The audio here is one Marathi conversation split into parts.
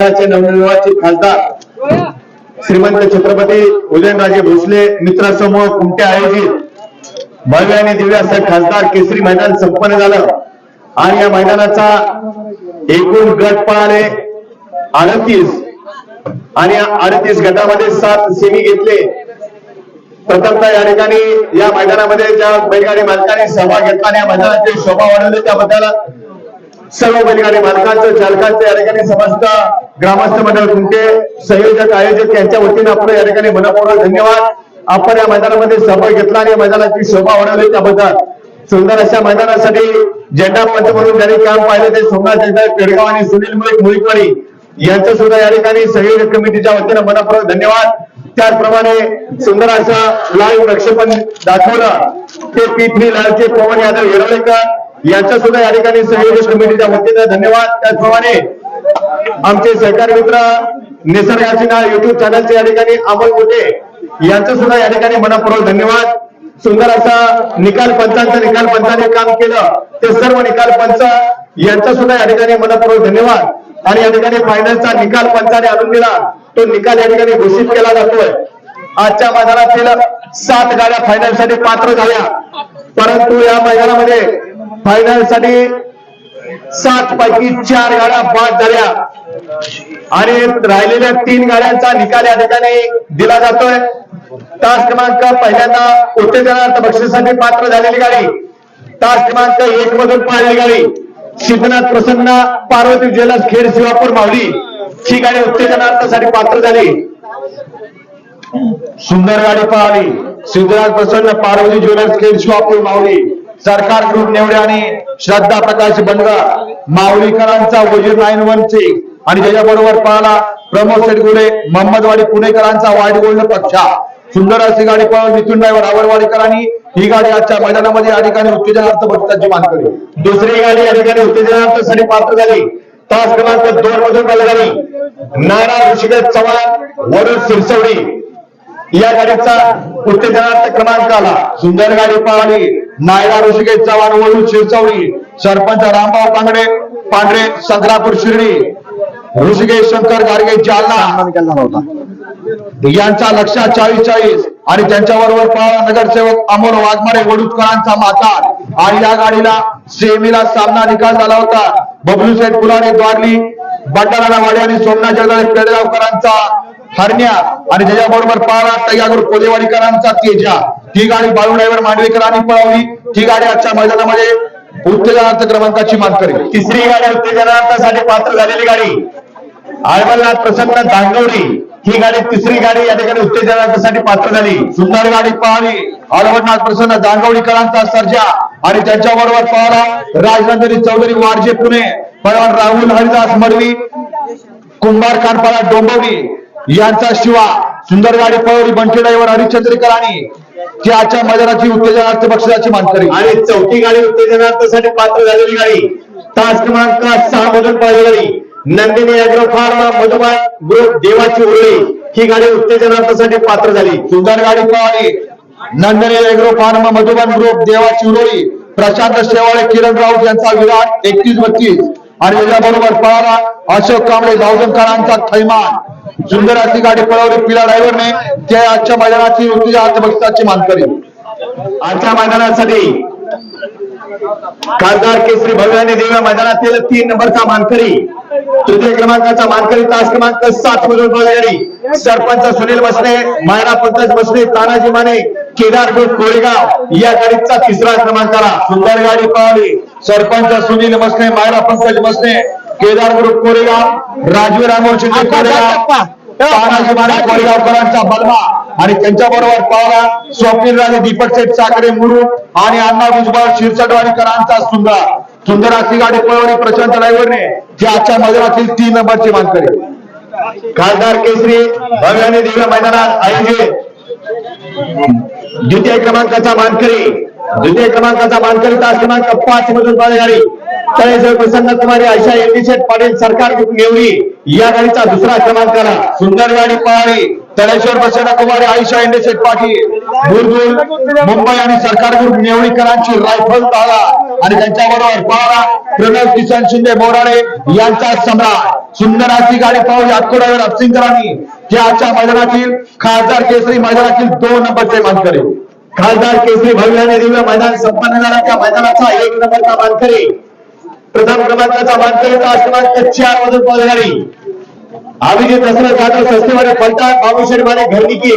नवनिर्वाचित खासदार श्रीमंत छत्रपती उदयनराजे भोसले मित्रांसमोर कुमटे आयोजित भव्य आणि दिव्य असं खासदार केसरी मैदान संपन्न झालं. आणि या मैदानाचा एकूण गट पाहणे अडतीस. आणि या अडतीस गटामध्ये सात सेमी घेतले. प्रथमतः या ठिकाणी या मैदानामध्ये ज्या बैलगाडी मालकाने सहभाग घेतला आणि या मैदानाची शोभा वाढवली त्याबद्दल सर्व बैलगाडी मालकांचं चालकांचं या ठिकाणी समस्त ग्रामस्थ मंडळ तुमचे संयोजक आयोजक यांच्या वतीनं आपण या ठिकाणी मनपूर्वक धन्यवाद. आपण या मैदानामध्ये सहभाग घेतला आणि या मैदानाची शोभा वाढवली त्याबद्दल. सुंदर अशा मैदानासाठी झेंडा पंच म्हणून ज्यांनी काम पाहिलं ते सोमनाथ झेंडा केडगाव आणि सुनील मुळीक मुळीकवाडी यांचं सुद्धा या ठिकाणी संयोजक कमिटीच्या वतीनं मनपूर्वक धन्यवाद. त्याचप्रमाणे सुंदर असा लाईव्ह प्रक्षेपण दाखवलं. ते पी थ्री लालचे पवन यादव येरवळेकर यांचा सुद्धा या ठिकाणी संयोजक कमिटीच्या वतीनं धन्यवाद. त्याचप्रमाणे आमचे सहकारी मित्र निसर्गाची ना युट्यूब चॅनलचे या ठिकाणी अमोल मोठे यांचं सुद्धा या ठिकाणी मनपूर्वक धन्यवाद. सुंदर असा निकाल पंचांचं निकाल पंचाने काम केलं. ते सर्व निकाल पंच यांचा सुद्धा या ठिकाणी मनपूर्वक धन्यवाद. आणि या ठिकाणी फायनलचा निकाल पंचाने आणून दिला. तो निकाल या ठिकाणी घोषित केला जातोय. आजच्या मैदानातील सात गाड्या फायनलसाठी पात्र झाल्या. परंतु या मैदानामध्ये फायनलसाठी सात पैकी चार गाड्या बाद झाल्या. आणि राहिलेल्या तीन गाड्यांचा निकाल या ठिकाणी दिला जातोय. तास क्रमांक पहिल्यांदा उत्तेजनार्थ बक्षिसासाठी पात्र झालेली गाडी. तास क्रमांक एक मधून पाहिलेली गाडी. सिद्धनाथ प्रसन्न पार्वती ज्वेलर्स खेड शिवापूर मावली ही गाडी उत्तेजनार्थासाठी पात्र झाली. सुंदर गाडी पळाली सिद्धनाथ प्रसन्न पार्वती ज्वेलर्स खेड शिवापूर मावली सरकार ग्रुप नेवडे आणि श्रद्धा प्रकाश बनगर माऊलीकरांचा वजीर नाईन वन सिक्स आणि त्याच्याबरोबर पळाला प्रमोद शेटगुडे मोहम्मदवाडी पुणेकरांचा वाईट गोल्ड पक्षा. सुंदर अशी गाडी पळवून मिथून ड्रायव्हर आवडवाडीकरांनी ही गाडी आजच्या मैदानामध्ये या ठिकाणी उत्तेजनार्थ भक्तांची मान केली दुसरी गाडी या ठिकाणी उत्तेजनार्थासाठी पात्र झाली. तास क्रमांक दोन मधून गाडी नाना ऋषिकेश चव्हाण वरुण सिरसवडी. या गाडीचा उत्तेजनार्थ क्रमांक आला. सुंदर गाडी पळाली. नायरा ऋषिकेश चव्हाण वळू शिरचवडी सरपंच रामभाऊ पांगडे पांढरे संग्रापूर शिर्डी ऋषिकेश शंकर गाडगे जालना. यांचा लक्षात चाळीस चाळीस आणि त्यांच्याबरोबर नगरसेवक अमोल वाघमारे वडूदकरांचा मातार आणि या गाडीला सेमीला सामना निकाल झाला होता. बबलू सेठ फुलाने द्वारली बंडारा वाडी आणि सोमनाथ जगदाळे पेडगावकरांचा हरण्या आणि त्याच्याबरोबर पळाला तयागुर कोलेवाडीकरांचा तेजा. ही गाडी बाळू ड्रायव्हर मांडवेकरांनी पळवली. ही गाडी आजच्या मैदानामध्ये उत्तेजनार्थ क्रमांकाची मानकरी तिसरी गाडी उत्तेजनार्थासाठी पात्र झालेली गाडी. आळवलनाथ प्रसन्न दांगवडी ही गाडी तिसरी गाडी या ठिकाणी उत्तेजनासाठी पात्र झाली. सुंदर गाडी पाहावी आळवलनाथ प्रसन्न दांगवडीकरांचा सर्जा आणि त्यांच्याबरोबर पाहला राजनंदिनी चौधरी वारजे पुणे. पळवान राहुल हरिदास मडवी. कुंभार कानपाडा डोंबवली. यांचा शिवा सुंदर गाडी पळवली बंटी ड्रायव्हर हरिश्चंद्रेकर आणि ती आजच्या मैदानाची उत्तेजनार्थ बक्षिसाची मानकरी. आणि चौथी गाडी उत्तेजनार्थासाठी पात्र झालेली गाडी. तास क्रमांक सहा मधून पाहिली गाडी. Nandini agro pharma Madhuban group Devachi Urali. ही गाडी उत्तेजनार्थासाठी पात्र झाली. सुंदर गाडी पळाली Nandini agro pharma Madhuban group Devachi Urali. Prashant Shewale किरण राऊत यांचा विराट एकतीस बत्तीस. आणि त्याच्याबरोबर पळाला अशोक कांबळे गावजनकरांचा थैमान. सुंदर अशी गाडी पळवली पिला ड्रायव्हरने त्या आजच्या मैदानाची उत्तेजनार्थ बक्षिसाची मानकरी. आजच्या मैदानासाठी खासदार केसरी भव्य देव्या मैदानातील तीन नंबरचा मानकरी तृतीय क्रमांकाचा मानकरी तास क्रमांक सात मधून बघणारी सरपंच सुनील बसणे मायरा पंकज बसणे तानाजी माने केदार कोळेगाव या गाडीचा तिसरा क्रमांक आला सुंदर गाडी पळाली. सरपंच सुनील बसणे मायरा पंकज बसणे केदार ग्रुप कोरेगाव राजवीर कोरेगाव तानाजी माने कोरेगावकरांचा बलमा. आणि त्यांच्या बरोबर पावला स्वप्नील राजे दीपक शेठ साखरे मुरू आणि अण्णा भुजबळ शिरसटवाडीकरांचा सुंदर. सुंदर अशी गाडी पळवली प्रशांत ड्रायव्हरने जी आजच्या मैदानातील तीन नंबरची मानकरी. खासदार केसरी भव्य आणि दिव्य मैदानात आयोजित. द्वितीय क्रमांकाचा मानकरी. द्वितीय क्रमांकाचा मानकरी तास क्रमांक पाच मधून पाहिली गाडी तळेजळ प्रसन्न कुमारी आशा एलटी पाटील सरकार ग्रुप या गाडीचा दुसरा क्रमांक आला सुंदर गाडी पळाली तळेश्वर प्रसन्न कुमारी आईशा इंडेशेट पाटील. दूरदूर मुंबई आणि सरकार ग्रुप नेवळीकरांची रायफल ताळा आणि त्यांच्याबरोबर पाळा प्रणव किसन शिंदे बोराडे यांचा सम्राट. सुंदर अशी गाडी पाहू यातकुडावर अपसिंकरांनी जे आजच्या मैदानातील खासदार केसरी मैदानातील दोन नंबरचे मानकरी. खासदार केसरी भव्याने दिव्य मैदान संपन्न झाला त्या मैदानाचा एक नंबरचा मानकरी. प्रथम क्रमांकाचा मानकरी तास क्रमांक चार मधून पदगाडी अभिजित दसरथ जाधव सस्तेवाडी फलटण बाबूशेठ माने घरनिकी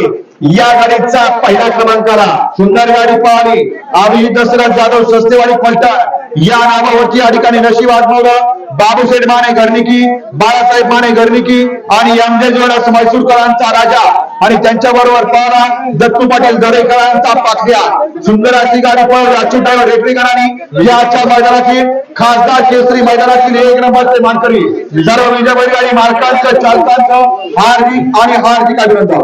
या गाडीचा पहिला क्रमांकाला सुंदर गाडी पाहावी अभिजित दशरथ जाधव सस्तेवाडी फलटण या नावावरती या ठिकाणी नशीब आजमावलं. बाबूशेठ माने घरणिकी बाळासाहेब माने घरणिकी आणि एमजे जोडस म्हैसूरकरांचा राजा. आणि त्यांच्याबरोबर बरोबर दत्तू पाटील दरेकरांचा पाखऱ्या सुंदर अशी गाडी पळवली राजू ड्रायव्हर रेटरीकरांनी या आजच्या मैदानातील खासदार केसरी मैदानातील एक नंबरचे मानकरी. सर्व विजय बैलगाडी मालकांचं चालकांचं हार्दिक आणि हार्दिक अभिनंदन.